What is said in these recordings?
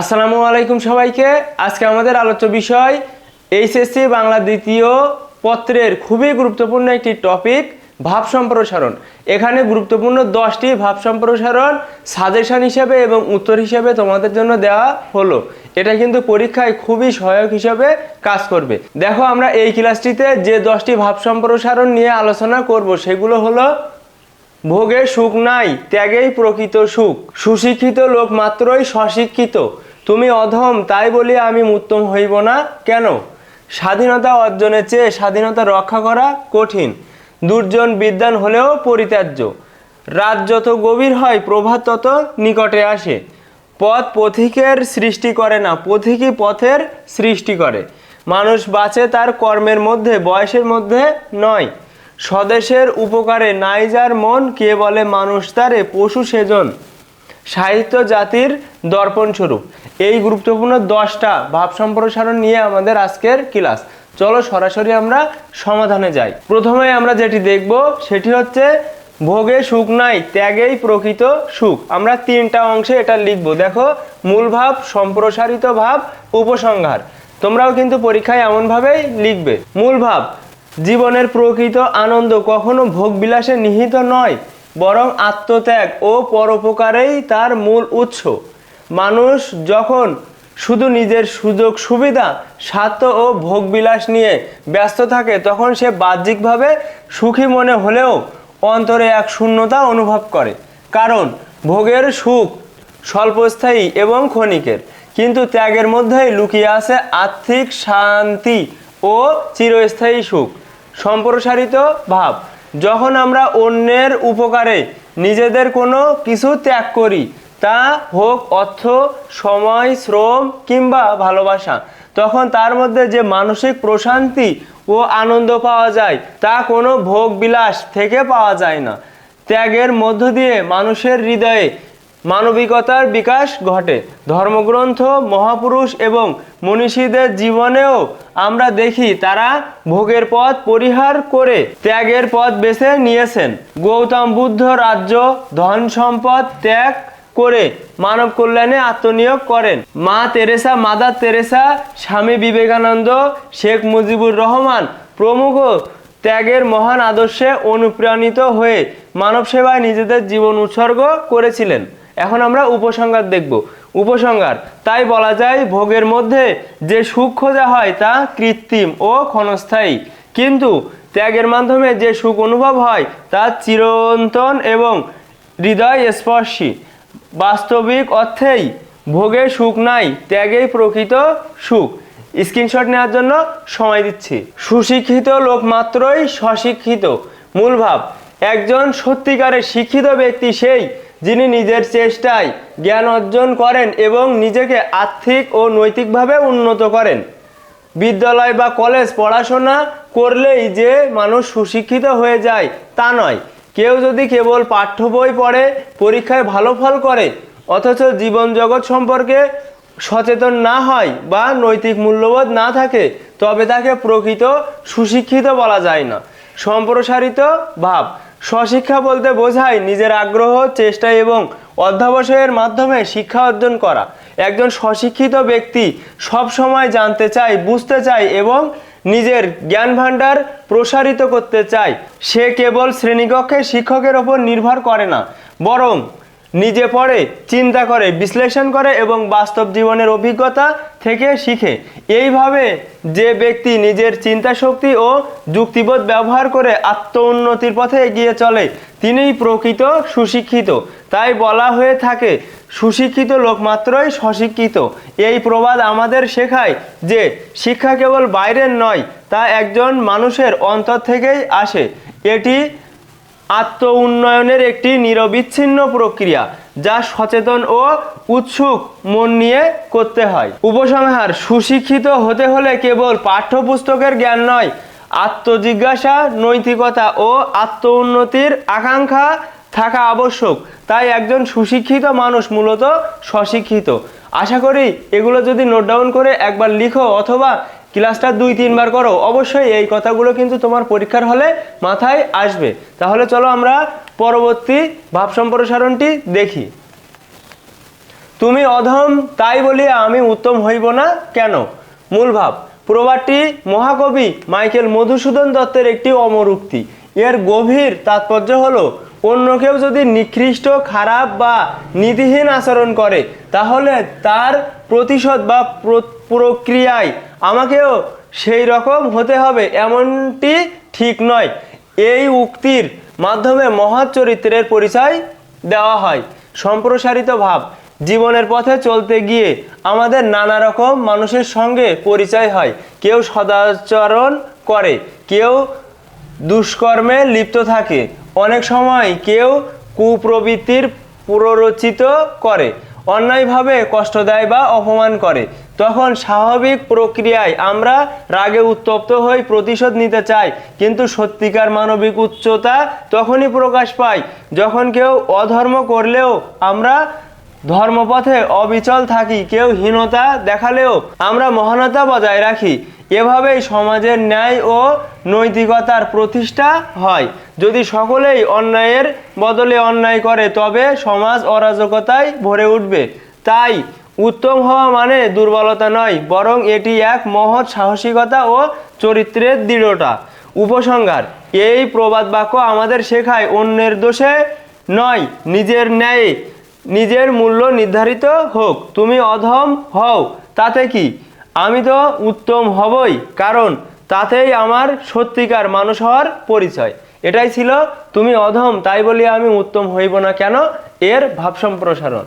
আসসালামু আলাইকুম সবাইকে। আজকে আমাদের আলোচ্য বিষয়, এইচএসসি বাংলা দ্বিতীয় পত্রের খুবই গুরুত্বপূর্ণ একটি টপিক, ভাব সম্প্রসারণ। এখানে গুরুত্বপূর্ণ দশটি ভাব সম্প্রসারণ সাজেশন হিসেবে এবং উত্তর হিসেবে তোমাদের জন্য দেওয়া হলো। এটা কিন্তু পরীক্ষায় খুবই সহায়ক হিসেবে কাজ করবে। দেখো আমরা এই ক্লাসটিতে যে দশটি ভাব সম্প্রসারণ নিয়ে আলোচনা করব, সেগুলো হলো ভোগে সুখ নাই, ত্যাগেই প্রকৃত সুখ। সুশিক্ষিত লোক মাত্রই স্বশিক্ষিত। তুমি অধম, তাই বলি আমি উত্তম হইব না। কেন? স্বাধীনতা অর্জনের চেয়ে স্বাধীনতা রক্ষা করা কঠিন। দুর্জন বিদ্যান হলেও পরিত্যাজ্য। রাত যত গভীর হয়, প্রভাত তত নিকটে আসে। পথ পথিকের সৃষ্টি করে না, পথিকই পথের সৃষ্টি করে। মানুষ বাঁচে তার কর্মের মধ্যে, বয়সের মধ্যে নয়। স্বদেশের উপকারে নাই যার মন, কে বলে মানুষ তারে, পশু সেজন। সাহিত্য জাতির দর্পণ স্বরূপ। এই গুরুত্বপূর্ণ দশটা ভাব সম্প্রসারণ নিয়ে আমাদের আজকের ক্লাস। চলো সরাসরি আমরা সমাধানে যাই। প্রথমে আমরা যেটি দেখব, সেটি হচ্ছে, ভোগে সুখ নাই, ত্যাগেই প্রকৃত সুখ। আমরা তিনটা অংশে এটা লিখব। দেখো, মূল ভাব, সম্প্রসারিত ভাব, উপসংহার। তোমরাও কিন্তু পরীক্ষায় এমনভাবেই লিখবে। মূল ভাব জীবনের প্রকৃত আনন্দ কখনো ভোগবিলাসে নিহিত নয়, বরং আত্মত্যাগ ও পরোপকারেই তার মূল উৎস। মানুষ যখন শুধু নিজের সুযোগ সুবিধা, স্বার্থ ও ভোগবিলাস নিয়ে ব্যস্ত থাকে, তখন সে বাহ্যিকভাবে সুখী মনে হলেও অন্তরে এক শূন্যতা অনুভব করে। কারণ ভোগের সুখ স্বল্পস্থায়ী এবং ক্ষণিকের, কিন্তু ত্যাগের মধ্যেই লুকিয়ে আছে আর্থিক শান্তি ও চিরস্থায়ী সুখ। সম্প্রসারিত ভাব। যখন আমরা অন্যের উপকারে নিজেদের কোনো কিছু ত্যাগ করি, তা হোক অর্থ, সময়, শ্রম কিংবা ভালোবাসা, তখন তার মধ্যে যে মানসিক প্রশান্তি ও আনন্দ পাওয়া যায়, তা কোনো ভোগ বিলাস থেকে পাওয়া যায় না। ত্যাগের মধ্য দিয়ে মানুষের হৃদয়ে মানবিকতার বিকাশ ঘটে। ধর্মগ্রন্থ, মহাপুরুষ এবং মনীষীদের জীবনেও আমরা দেখি তারা ভোগের পথ পরিহার করে ত্যাগের পথ বেছে নিয়েছেন। গৌতম বুদ্ধ রাজ্য, ধন সম্পদ ত্যাগ করে মানব কল্যাণে আত্মনিয়োগ করেন। মা Teresa, mother Teresa, Swami Vivekananda, Sheikh Mujibur Rahman প্রমুখ ত্যাগের মহান আদর্শে অনুপ্রাণিত হয়ে মানব সেবায় নিজেদের জীবন উৎসর্গ করেছিলেন। এখন আমরা উপসংহার দেখব। উপসংহার, তাই বলা যায় ভোগের মধ্যে যে সুখ খোঁজা হয় তা কৃত্রিম ও ক্ষণস্থায়ী। কিন্তু ত্যাগের মাধ্যমে যে সুখ অনুভব হয় তা চিরন্তন এবং হৃদয় স্পর্শী বাস্তবিক অর্থেই ভোগে সুখ নাই, ত্যাগেই প্রকৃত সুখ। স্ক্রিনশট নেওয়ার জন্য সময় দিচ্ছি। সুশিক্ষিত লোক মাত্রই স্বশিক্ষিত। মূল ভাব, একজন সত্যিকারের শিক্ষিত ব্যক্তি সেই যিনি নিজের চেষ্টায় জ্ঞান অর্জন করেন এবং নিজেকে আর্থিক ও নৈতিকভাবে উন্নত করেন। বিদ্যালয় বা কলেজ পড়াশোনা করলেই যে মানুষ সুশিক্ষিত হয়ে যায় তা নয়। কেউ যদি কেবল পাঠ্য বই পড়ে, পরীক্ষায় ভালো ফল করে, অথচ জীবন জগৎ সম্পর্কে সচেতন না হয় বা নৈতিক মূল্যবোধ না থাকে, তবে তাকে প্রকৃত সুশিক্ষিত বলা যায় না। সম্প্রসারিত ভাব স্বশিক্ষা বলতে বোঝায় নিজের আগ্রহ, চেষ্টা এবং অধ্যাবসায়ের মাধ্যমে শিক্ষা অর্জন করা। একজন স্বশিক্ষিত ব্যক্তি সব সময় জানতে চায়, বুঝতে চায় এবং নিজের জ্ঞান ভাণ্ডার প্রসারিত করতে চায়। সে কেবল শ্রেণীকক্ষে শিক্ষকের ওপর নির্ভর করে না, বরং নিজে পড়ে, চিন্তা করে, বিশ্লেষণ করে এবং বাস্তব জীবনের অভিজ্ঞতা থেকে শিখে। এইভাবে যে ব্যক্তি নিজের চিন্তা শক্তি ও যুক্তিবোধ ব্যবহার করে আত্ম উন্নতির পথে এগিয়ে চলে, তিনিই প্রকৃত সুশিক্ষিত। তাই বলা হয়ে থাকে, সুশিক্ষিত লোক মাত্রই স্বশিক্ষিত। এই প্রবাদ আমাদের শেখায় যে শিক্ষা কেবল বাইরের নয়, তা একজন মানুষের অন্তর থেকেই আসে। এটি আত্ম উন্নয়নের একটি নিরবিচ্ছিন্ন প্রক্রিয়া যা সচেতন ও উৎসুক মন নিয়ে করতে হয়। উপসংহার, সুশিক্ষিত হতে হলে কেবল পাঠ্যপুস্তকের জ্ঞান নয়, আত্মজিজ্ঞাসা, নৈতিকতা ও আত্ম উন্নতির আকাঙ্ক্ষা থাকা আবশ্যক। তাই একজন সুশিক্ষিত মানুষ মূলত স্বশিক্ষিত। আশা করি এগুলো যদি নোট ডাউন করে একবার লিখো অথবা ক্লাসটা দুই, তিনবার করো, অবশ্যই এই কথাগুলো কিন্তু তোমার পরীক্ষার হলে মাথায় আসবে। তাহলে চলো আমরা পরবর্তী ভাব সম্প্রসারণটি দেখি। তুমি অধম, তাই বলিয়া আমি উত্তম হইব না কেন? মূল ভাব, প্রবাদটি মহাকবি মাইকেল মধুসূদন দত্তের একটি অমর উক্তি এর গভীর তাৎপর্য হলো অন্য কেউ যদি নিকৃষ্ট, খারাপ বা নীতিহীন আচরণ করে, তাহলে তার প্রতিশোধ বা প্রক্রিয়ায় আমাকেও সেই রকম হতে হবে, এমনটি ঠিক নয়। এই উক্তির মাধ্যমে মহৎ চরিত্রের পরিচয় দেওয়া হয়। সম্প্রসারিত ভাব, জীবনের পথে চলতে গিয়ে আমাদের নানা রকম মানুষের সঙ্গে পরিচয় হয়। কেউ সদাচরণ করে, কেউ দুষ্কর্মে লিপ্ত থাকে। অনেক সময় কেউ কুপ্রবৃত্তির প্ররোচিত করে, অন্যায়ভাবে কষ্ট দেয় বা অপমান করে। তখন স্বাভাবিক প্রক্রিয়ায় আমরা রাগে উত্তপ্ত হই, প্রতিশোধ নিতে চাই, কিন্তু সত্যিকার মানবিক উচ্চতা তখনই প্রকাশ পায় যখন কেউ অধর্ম করলেও আমরা ধর্মপথে অবিচল থাকি, কেউ হীনতা দেখালেও আমরা মহানতা বজায় রাখি। এভাবেই সমাজের ন্যায় ও নৈতিকতার প্রতিষ্ঠা হয়। যদি সকলেই অন্যায়ের বদলে অন্যায় করে, তবে সমাজ অরাজকতায় ভরে উঠবে। তাই উত্তম হওয়া মানে দুর্বলতা নয়, বরং এটি এক মহৎ সাহসিকতা ও চরিত্রের দৃঢ়তা। উপসংহার, এই প্রবাদ বাক্য আমাদের শেখায় অন্যের দোষে নয়, নিজের ন্যায়ে, নিজের মূল্য নির্ধারিত হোক। তুমি অধম হও, তাতে কি? আমি তো উত্তম হবই, কারণ তাতেই আমার সত্যিকার মানুষ হওয়ার পরিচয়। এটাই ছিল তুমি অধম, তাই বলি আমি উত্তম হইব না কেন? এর ভাব সম্প্রসারণ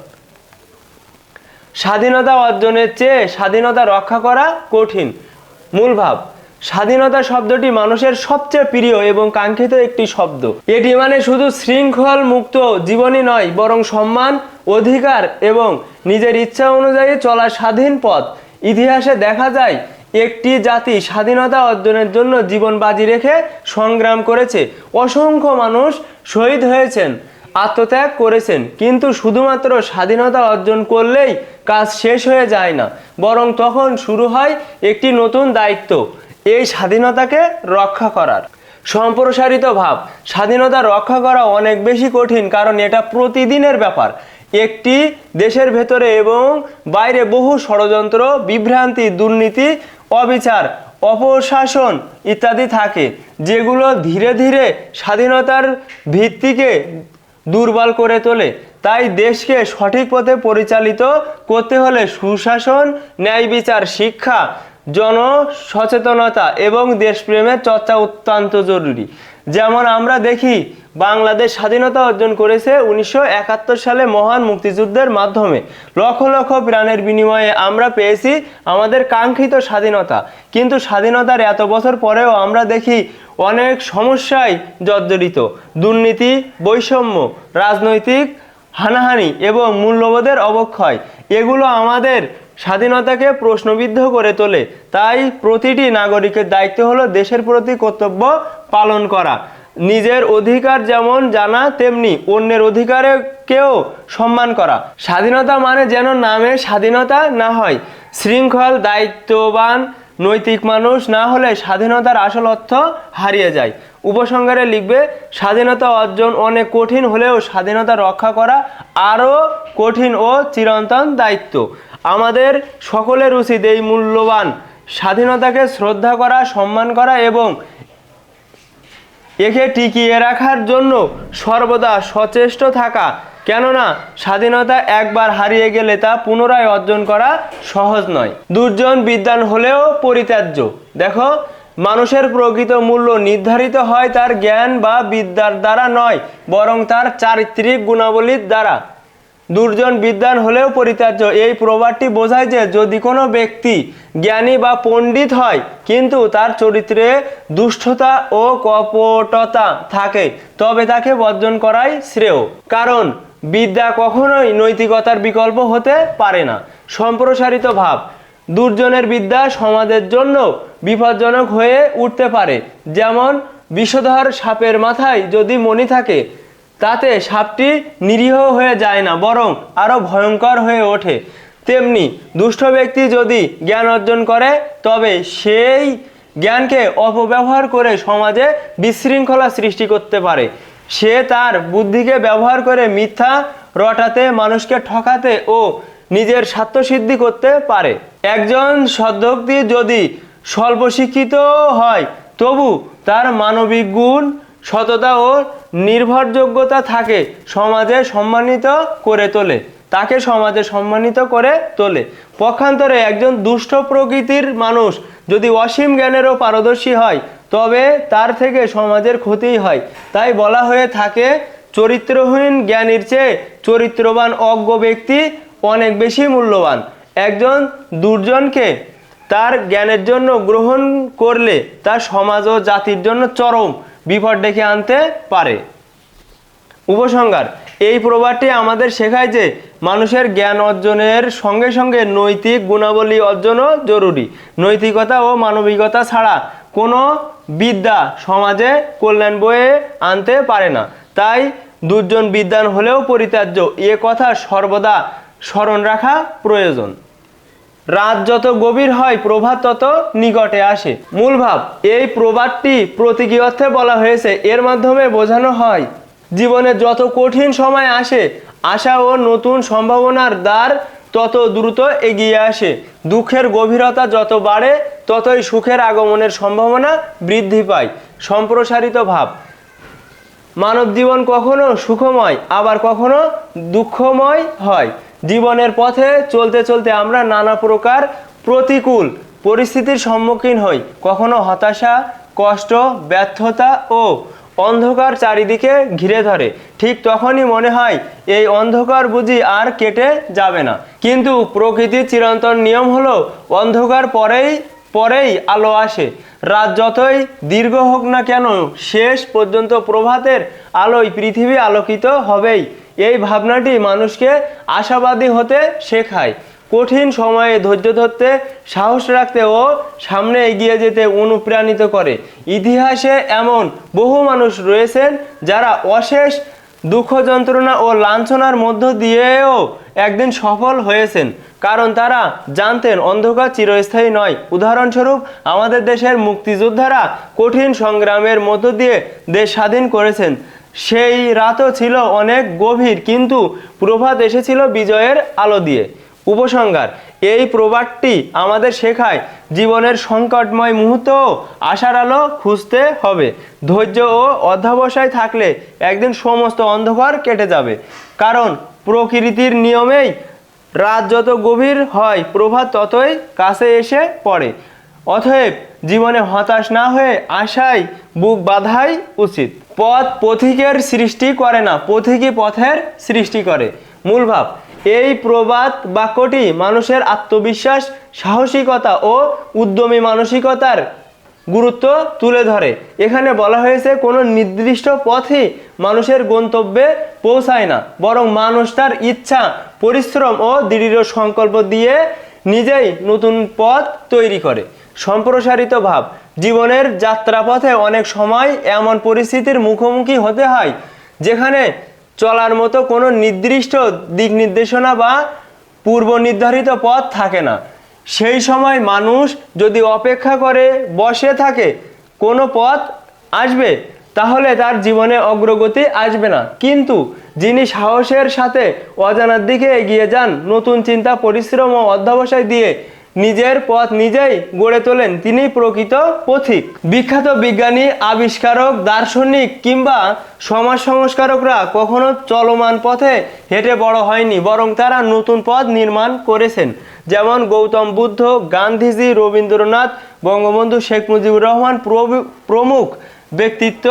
স্বাধীনতা অর্জনের চেয়ে স্বাধীনতা রক্ষা করা কঠিন। মূল ভাব, স্বাধীনতা শব্দটি মানুষের সবচেয়ে প্রিয় এবং কাঙ্ক্ষিত একটি শব্দ। এটি মানে শুধু শৃঙ্খল মুক্ত জীবনই নয়, বরং সম্মান, অধিকার এবং নিজের ইচ্ছা অনুযায়ী চলা স্বাধীন পথ। ইতিহাসে দেখা যায়, একটি জাতি স্বাধীনতা অর্জনের জন্য জীবন বাজি রেখে সংগ্রাম করেছে। অসংখ্য মানুষ শহীদ হয়েছেন, আত্মত্যাগ করেছেন, কিন্তু শুধুমাত্র স্বাধীনতা অর্জন করলেই কাজ শেষ হয়ে যায় না, বরং তখন শুরু হয় একটি নতুন দায়িত্ব, এই স্বাধীনতাকে রক্ষা করার। সম্প্রসারিত ভাব, স্বাধীনতা রক্ষা করা অনেক বেশি কঠিন, কারণ এটা প্রতিদিনের ব্যাপার। একটি দেশের ভেতরে এবং বাইরে বহু ষড়যন্ত্র, বিভ্রান্তি, দুর্নীতি, অবিচার, অপশাসন ইত্যাদি থাকে, যেগুলো ধীরে ধীরে স্বাধীনতার ভিত্তিকে দুর্বল করে তোলে। তাই দেশকে সঠিক পথে পরিচালিত করতে হলে সুশাসন ন্যায় বিচার শিক্ষা জন সচেতনতা এবং দেশপ্রেমের চর্চা অত্যন্ত জরুরি। যেমন আমরা দেখি, বাংলাদেশ স্বাধীনতা অর্জন করেছে উনিশশো একাত্তর সালে মহান মুক্তিযুদ্ধের মাধ্যমে। লক্ষ লক্ষ প্রাণের বিনিময়ে আমরা পেয়েছি আমাদের কাঙ্ক্ষিত স্বাধীনতা। কিন্তু স্বাধীনতার এত বছর পরেও আমরা দেখি অনেক সমস্যায় জর্জরিত। দুর্নীতি, বৈষম্য, রাজনৈতিক হানাহানি এবং মূল্যবোধের অবক্ষয়, এগুলো আমাদের স্বাধীনতাকে প্রশ্নবিদ্ধ করে তোলে। তাই প্রতিটি নাগরিকের দায়িত্ব হলো দেশের প্রতি কর্তব্য পালন করা। নিজের অধিকার যেমন জানা, তেমনি অন্যের অধিকারকেও সম্মান করা। স্বাধীনতা মানে যেন নামে স্বাধীনতা না হয়। শৃঙ্খল, দায়িত্ববান, নৈতিক মানুষ না হলে স্বাধীনতার আসল অর্থ হারিয়ে যায়। উপসংহারে লিখবে, স্বাধীনতা অর্জন অনেক কঠিন হলেও স্বাধীনতা রক্ষা করা আরও কঠিন ও চিরন্তন দায়িত্ব। আমাদের সকলের উচিত এই মূল্যবান স্বাধীনতাকে শ্রদ্ধা করা, সম্মান করা এবং একে টিকিয়ে রাখার জন্য সর্বদা সচেষ্ট থাকা। কেননা, স্বাধীনতা একবার হারিয়ে গেলে তা পুনরায় অর্জন করা সহজ নয়। দুর্জন বিদ্যান হলেও পরিত্যাজ্য। দেখো মানুষের প্রকৃত মূল্য নির্ধারিত হয় তার জ্ঞান বা বিদ্যার দ্বারা নয়, বরং তার চারিত্রিক গুণাবলীর দ্বারা। দুর্জন বিদ্যান হলেও পরিত্যাজ্য। এই প্রবাদটি বোঝায় যে যদি কোনো ব্যক্তি জ্ঞানী বা পণ্ডিত হয়, কিন্তু তার চরিত্রে দুষ্টতা ও কপটতা থাকে, তবে তাকে বর্জন করাই শ্রেয়। কারণ বিদ্যা কখনোই নৈতিকতার বিকল্প হতে পারে না। সম্প্রসারিত ভাব। দুর্জনের বিদ্যা সমাজের জন্য বিপজ্জনক হয়ে উঠতে পারে। যেমন বিষধর সাপের মাথায় যদি মণি থাকে, তাতে সাপটি নিরীহ হয়ে যায় না, বরং আরও ভয়ঙ্কর হয়ে ওঠে। তেমনি দুষ্ট ব্যক্তি যদি জ্ঞান অর্জন করে, তবে সেই জ্ঞানকে অপব্যবহার করে সমাজে বিশৃঙ্খলা সৃষ্টি করতে পারে। সে তার বুদ্ধিকে ব্যবহার করে মিথ্যা রটাতে, মানুষকে ঠকাতে ও নিজের স্বার্থসিদ্ধি করতে পারে। একজন সদ্যোক্তি যদি স্বল্প শিক্ষিত হয়, তবু তার মানবিক গুণ, সততা ও নির্ভরযোগ্যতা থাকে সমাজে সম্মানিত করে তোলে। তাকে সমাজে সম্মানিত করে তোলে। পক্ষান্তরে একজন দুষ্ট প্রকৃতির মানুষ যদি অসীম জ্ঞানেরও পারদর্শী হয়, তবে তার থেকে সমাজের ক্ষতিই হয়। তাই বলা হয়ে থাকে, চরিত্রহীন জ্ঞানীর চেয়ে চরিত্রবান অজ্ঞ ব্যক্তি অনেক বেশি মূল্যবান। একজন দুর্জনকে তার জ্ঞানের জন্য গ্রহণ করলে তার সমাজ ও জাতির জন্য চরম বিপদ ডেকে আনতে পারে। উপসংহার, এই প্রবাদটি আমাদের শেখায় যে মানুষের জ্ঞান অর্জনের সঙ্গে সঙ্গে নৈতিক গুণাবলী অর্জনও জরুরি। নৈতিকতা ও মানবিকতা ছাড়া কোনো বিদ্যা সমাজে কল্যাণ বয়ে আনতে পারে না। তাই দুর্জন বিদ্যান হলেও পরিত্যাজ্য। এ কথা সর্বদা স্মরণ রাখা প্রয়োজন। রাত যত গভীর হয়, প্রভাত তত নিকটে আসে। মূল ভাব, এই প্রবাদটি প্রতীকী অর্থে বলা হয়েছে। এর মাধ্যমে বোঝানো হয়, জীবনে যত কঠিন সময় আসে, আশা ও নতুন সম্ভাবনার দ্বার তত দ্রুত এগিয়ে আসে। দুঃখের গভীরতা যত বাড়ে, ততই সুখের আগমনের সম্ভাবনা বৃদ্ধি পায়। সম্প্রসারিত ভাব, মানব জীবন কখনো সুখময়, আবার কখনো দুঃখময় হয়। জীবনের পথে চলতে চলতে আমরা নানা প্রকার প্রতিকূল পরিস্থিতির সম্মুখীন হই। কখনো হতাশা, কষ্ট, ব্যর্থতা ও অন্ধকার চারিদিকে ঘিরে ধরে। ঠিক তখনই মনে হয়, এই অন্ধকার বুঝি আর কেটে যাবে না। কিন্তু প্রকৃতির চিরন্তন নিয়ম হলো, অন্ধকার পরেই পরেই আলো আসে। রাত যতই দীর্ঘ হোক না কেন, শেষ পর্যন্ত প্রভাতের আলোয় পৃথিবী আলোকিত হবেই। এই ভাবনাটি মানুষকে আশাবাদী হতে শেখায়। কঠিন সময়ে ধৈর্য ধরতে, সাহস রাখতে ও সামনে এগিয়ে যেতে অনুপ্রাণিত করে। ইতিহাসে এমন বহু মানুষ রয়েছেন যারা অশেষ দুঃখ যন্ত্রণা ও লাঞ্ছনার মধ্য দিয়েও একদিন সফল হয়েছেন। কারণ তারা জানতেন অন্ধকার চিরস্থায়ী নয়। উদাহরণস্বরূপ, আমাদের দেশের মুক্তিযোদ্ধারা কঠিন সংগ্রামের মধ্য দিয়ে দেশ স্বাধীন করেছেন। সেই রাতও ছিল অনেক গভীর, কিন্তু প্রভাত এসেছিল বিজয়ের আলো দিয়ে। উপসংহার, এই প্রবাদটি আমাদের শেখায় জীবনের সংকটময় মুহূর্ত আশার আলো খুঁজতে হবে। ধৈর্য ও অধ্যাবসায় থাকলে একদিন সমস্ত অন্ধকার কেটে যাবে। কারণ প্রকৃতির নিয়মেই রাত যত গভীর হয়, প্রভাত ততই কাছে এসে পড়ে। অতএব জীবনে হতাশ না হয়ে আশায় বুক বাঁধাই উচিত। পথ পথিকের সৃষ্টি করে না পথিকই পথের সৃষ্টি করে। মূল ভাব, এই প্রবাদ বাক্যটি মানুষের আত্মবিশ্বাস, সাহসিকতা ও উদ্যমী মানসিকতার গুরুত্ব তুলে ধরে। এখানে বলা হয়েছে, কোনো নির্দিষ্ট পথই মানুষের গন্তব্যে পৌঁছায় না, বরং মানুষ তার ইচ্ছা, পরিশ্রম ও দৃঢ় সংকল্প দিয়ে নিজেই নতুন পথ তৈরি করে। সম্প্রসারিত ভাব। জীবনের যাত্রাপথে অনেক সময় এমন পরিস্থিতির মুখোমুখি হতে হয়, যেখানে চলার মতো কোনো নির্দিষ্ট দিক নির্দেশনা বা পূর্ব নির্ধারিত পথ থাকে না। সেই সময় মানুষ যদি অপেক্ষা করে বসে থাকে, কোনো পথ আসবে, তাহলে তার জীবনে অগ্রগতি আসবে না। কিন্তু যিনি সাহসের সাথে অজানার দিকে এগিয়ে যান, নতুন চিন্তা, পরিশ্রম ও অধ্যবসায় দিয়ে নিজের পথ নিজেই গড়ে তোলেন তিনি প্রকৃত পথিক। বিখ্যাত বিজ্ঞানী, আবিষ্কারক, দার্শনিক কিংবা সমাজ সংস্কারকরা কখনো চলমান পথে হেঁটে বড় হয়নি, বরং তারা নতুন পথ নির্মাণ করেছেন। যেমন গৌতম বুদ্ধ, গান্ধীজি, রবীন্দ্রনাথ, বঙ্গবন্ধু শেখ মুজিবুর রহমান প্রমুখ ব্যক্তিত্ব।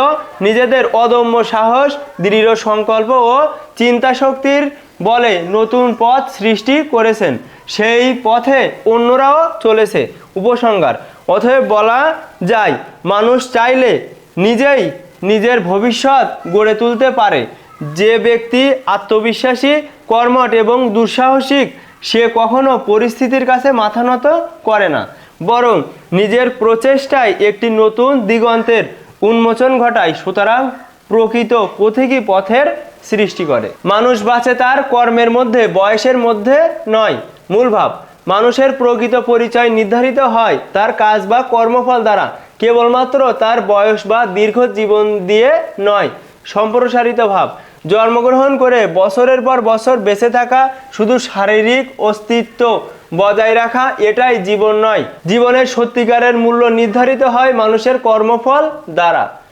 নিজেদের অদম্য সাহস, দৃঢ় সংকল্প ও চিন্তা শক্তির বলে নতুন পথ সৃষ্টি করেছেন। সেই পথে অন্যরাও চলেছে উপসংহার। অতএব বলা যায়, মানুষ চাইলে নিজেই নিজের ভবিষ্যৎ গড়ে তুলতে পারে। যে ব্যক্তি আত্মবিশ্বাসী, কর্মঠ এবং দুঃসাহসিক, সে কখনো পরিস্থিতির কাছে মাথা নত করে না। বরং নিজের প্রচেষ্টায় একটি নতুন দিগন্তের উন্মোচন ঘটায়। সুতরাং প্রকৃত পথিকী পথের সৃষ্টি করে। মানুষ বাঁচে তার কর্মের মধ্যে, বয়সের মধ্যে নয়। মূল ভাব, মানুষের প্রকৃত পরিচয় নির্ধারিত হয় তার কাজ বা কর্মফল দ্বারা। কেবলমাত্র তার বয়স বা দীর্ঘ জীবন দিয়ে নয়। সম্প্রসারিত ভাব, জন্মগ্রহণ করে বছরের পর বছর বেঁচে থাকা শুধু শারীরিক অস্তিত্ব বজায় রাখা এটাই জীবন নয়। জীবনের সত্যিকারের মূল্য নির্ধারিত হয় মানুষের কর্মফল দ্বারা।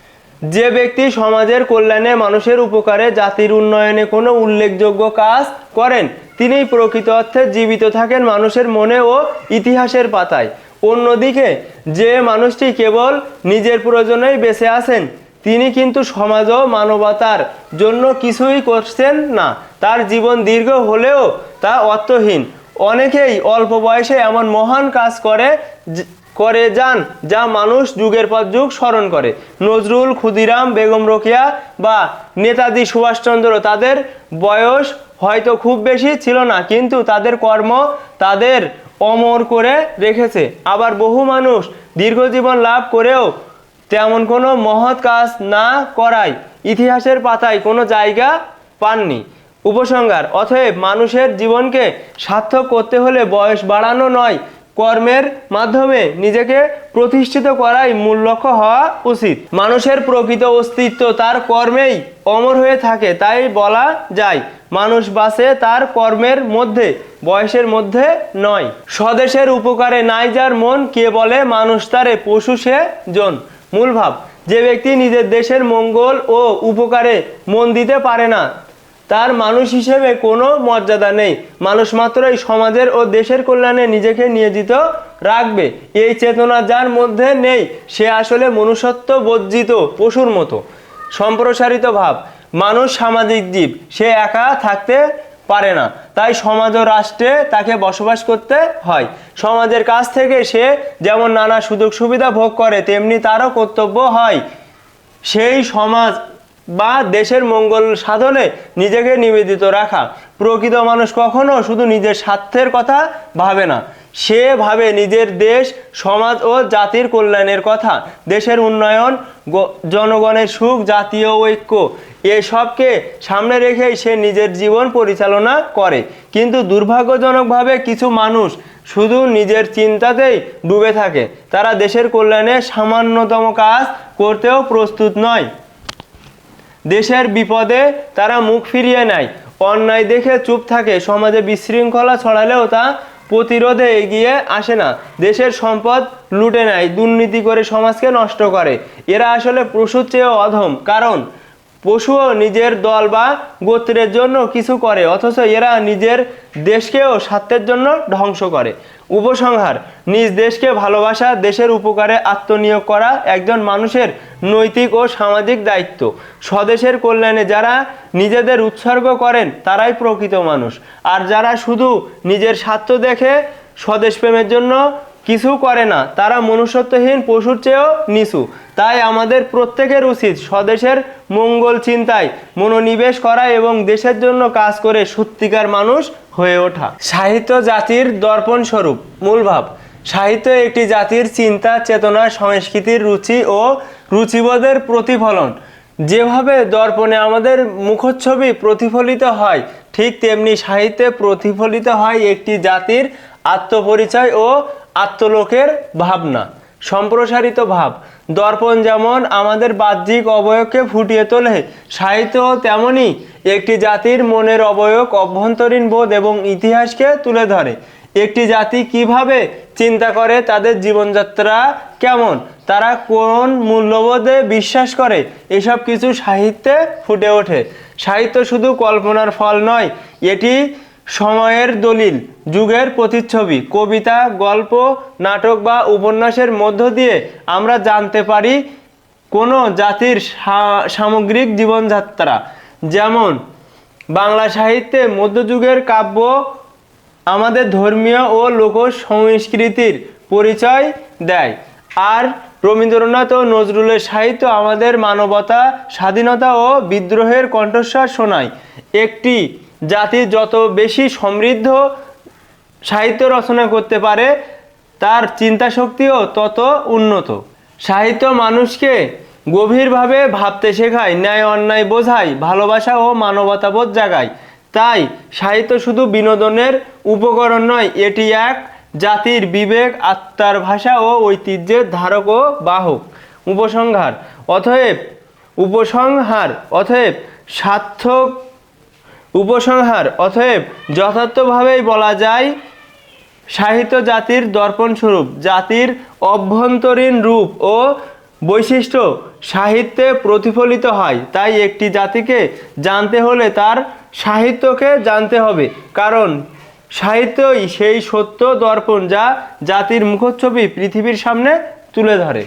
যে ব্যক্তি সমাজের কল্যাণে মানুষের উপকারে জাতির উন্নয়নে কোনো উল্লেখযোগ্য কাজ করেন, তিনিই প্রকৃত অর্থে জীবিত থাকেন মানুষের মনে ও ইতিহাসের পাতায়। অন্যদিকে, যে মানুষটি কেবল নিজের প্রয়োজনেই বেঁচে আছেন, তিনি কিন্তু সমাজ ও মানবতার জন্য কিছুই করছেন না। তার জীবন দীর্ঘ হলেও তা অর্থহীন। অনেকেই অল্প বয়সে এমন মহান কাজ করে করে যান, যা মানুষ যুগের পর যুগ স্মরণ করে। নজরুল, ক্ষুদিরাম, বেগম রোকেয়া বা নেতাজি সুভাষচন্দ্র তাদের বয়স হয়তো খুব বেশি ছিল না, কিন্তু তাদের কর্ম তাদের অমর করে রেখেছে। আবার বহু মানুষ দীর্ঘজীবন লাভ করেও তেমন কোনো মহৎ কাজ না করায় ইতিহাসের পাতায় কোনো জায়গা পাননি। উপসংহার, অতএব মানুষের জীবনকে সার্থক করতে হলে বয়স বাড়ানো নয় কর্মের মাধ্যমে নিজেকে প্রতিষ্ঠিত করাই মূল লক্ষ্য হওয়া উচিত। মানুষের প্রকৃত অস্তিত্ব তার কর্মেই অমর হয়ে থাকে, তাই বলা যায়, মানুষ বাসে তার কর্মের মধ্যে, বয়সের মধ্যে নয়। স্বদেশের উপকারে নাই যার মন, কে বলে মানুষ তারে পশু সে জন। মূল ভাব, যে ব্যক্তি নিজের দেশের মঙ্গল ও উপকারে মন দিতে পারে না তার মানুষ হিসেবে কোনো মর্যাদা নেই। মানুষ মাত্রই সমাজের ও দেশের কল্যাণে নিজেকে নিয়োজিত রাখবে। এই চেতনা যার মধ্যে নেই, সে আসলে মনুষ্যত্ব বর্জিত পশুর মতো। সম্প্রসারিত ভাব। মানুষ সামাজিক জীব। সে একা থাকতে পারে না। তাই সমাজ ও রাষ্ট্রে তাকে বসবাস করতে হয়। সমাজের কাছ থেকে সে যেমন নানা সুযোগ সুবিধা ভোগ করে, তেমনি তারও কর্তব্য হয়। সেই সমাজ বা দেশের মঙ্গল সাধনে নিজেকে নিবেদিত রাখা। প্রকৃত মানুষ কখনো শুধু নিজের স্বার্থের কথা ভাবে না। সে ভাবে নিজের দেশ, সমাজ ও জাতির কল্যাণের কথা। দেশের উন্নয়ন জনগণের সুখ, জাতীয় ঐক্য এসবকে সামনে রেখেই সে নিজের জীবন পরিচালনা করে। কিন্তু দুর্ভাগ্যজনকভাবে কিছু মানুষ শুধু নিজের চিন্তাতেই ডুবে থাকে। তারা দেশের কল্যাণে সামান্যতম কাজ করতেও প্রস্তুত নয়। দেশের বিপদে তারা মুখ ফিরিয়ে নেয়। অন্যায় দেখে চুপ থাকে। সমাজে বিশৃঙ্খলা ছড়ালেও তা প্রতিরোধে এগিয়ে আসে না। দেশের সম্পদ লুটে নেয়, দুর্নীতি করে সমাজকে নষ্ট করে। এরা আসলে পশুর চেয়েও অধম। কারণ, পশুও নিজের দল বা গোত্রের জন্য কিছু করে, অথচ এরা নিজের দেশকেও স্বার্থের জন্য ধ্বংস করে। উপসংহার, নিজ দেশকে ভালোবাসা, দেশের উপকারে আত্মনিয়োগ করা একজন মানুষের নৈতিক ও সামাজিক দায়িত্ব। স্বদেশের কল্যাণে যারা নিজেদের উৎসর্গ করেন, তারাই প্রকৃত মানুষ। আর যারা শুধু নিজের স্বার্থ দেখে স্বদেশ প্রেমের জন্য কিছু করে না, তারা মনুষ্যত্বহীন পশুর চেয়েও নিচু। তাই আমাদের প্রত্যেকের উচিত স্বদেশের মঙ্গল চিন্তায় মনোনিবেশ করা এবং দেশের জন্য কাজ করে সত্যিকার মানুষ হয়ে ওঠা। সাহিত্য জাতির দর্পণ স্বরূপ, মূল ভাব। সাহিত্য একটি জাতির চিন্তা, চেতনা, সংস্কৃতির রুচি ও রুচিবোধের প্রতিফলন। যেভাবে দর্পণে আমাদের মুখচ্ছবি প্রতিফলিত হয়, ঠিক তেমনি সাহিত্যে প্রতিফলিত হয় একটি জাতির আত্মপরিচয় ও আত্মলোকের ভাবনা। সম্প্রসারিত ভাব। দর্পণ যেমন আমাদের বাহ্যিক অবয়বকে ফুটিয়ে তোলে সাহিত্য তেমনই একটি জাতির মনের অবয়ব অভ্যন্তরীণ বোধ এবং ইতিহাসকে তুলে ধরে। একটি জাতি কীভাবে চিন্তা করে, তাদের জীবনযাত্রা কেমন, তারা কোন মূল্যবোধে বিশ্বাস করে, এসব কিছু সাহিত্যে ফুটে ওঠে। সাহিত্য শুধু কল্পনার ফল নয়, এটি সময়ের দলিল, যুগের প্রতিচ্ছবি, কবিতা, গল্প, নাটক বা উপন্যাসের মধ্য দিয়ে আমরা জানতে পারি কোনো জাতির সামগ্রিক জীবনযাত্রা। যেমন, বাংলা সাহিত্যে মধ্যযুগের কাব্য আমাদের ধর্মীয় ও লোক সংস্কৃতির পরিচয় দেয়। আর রবীন্দ্রনাথ ও নজরুলের সাহিত্য আমাদের মানবতা, স্বাধীনতা ও বিদ্রোহের কণ্ঠস্বর শোনায়। একটি জাতি যত বেশি সমৃদ্ধ সাহিত্য রচনা করতে পারে, তার চিন্তা শক্তিও তত উন্নত। সাহিত্য মানুষকে গভীরভাবে ভাবতে শেখায়, ন্যায় অন্যায় বোঝায়, ভালোবাসা ও মানবতাবোধ জাগায়। তাই সাহিত্য শুধু বিনোদনের উপকরণ নয়, এটি এক জাতির বিবেক, আত্মার ভাষা ও ঐতিহ্যের ধারক ও বাহক। উপসংহার, অতএব উপসংহার, অতএব সার্থক উপসংহার, অতএব যথার্থভাবেই বলা যায়, সাহিত্য জাতির দর্পণস্বরূপ জাতির অভ্যন্তরীণ রূপ ও বৈশিষ্ট্য সাহিত্যে প্রতিফলিত হয়। তাই একটি জাতিকে জানতে হলে তার সাহিত্যকে জানতে হবে। কারণ সাহিত্যই সেই সত্য দর্পণ যা জাতির মুখচ্ছবি পৃথিবীর সামনে তুলে ধরে।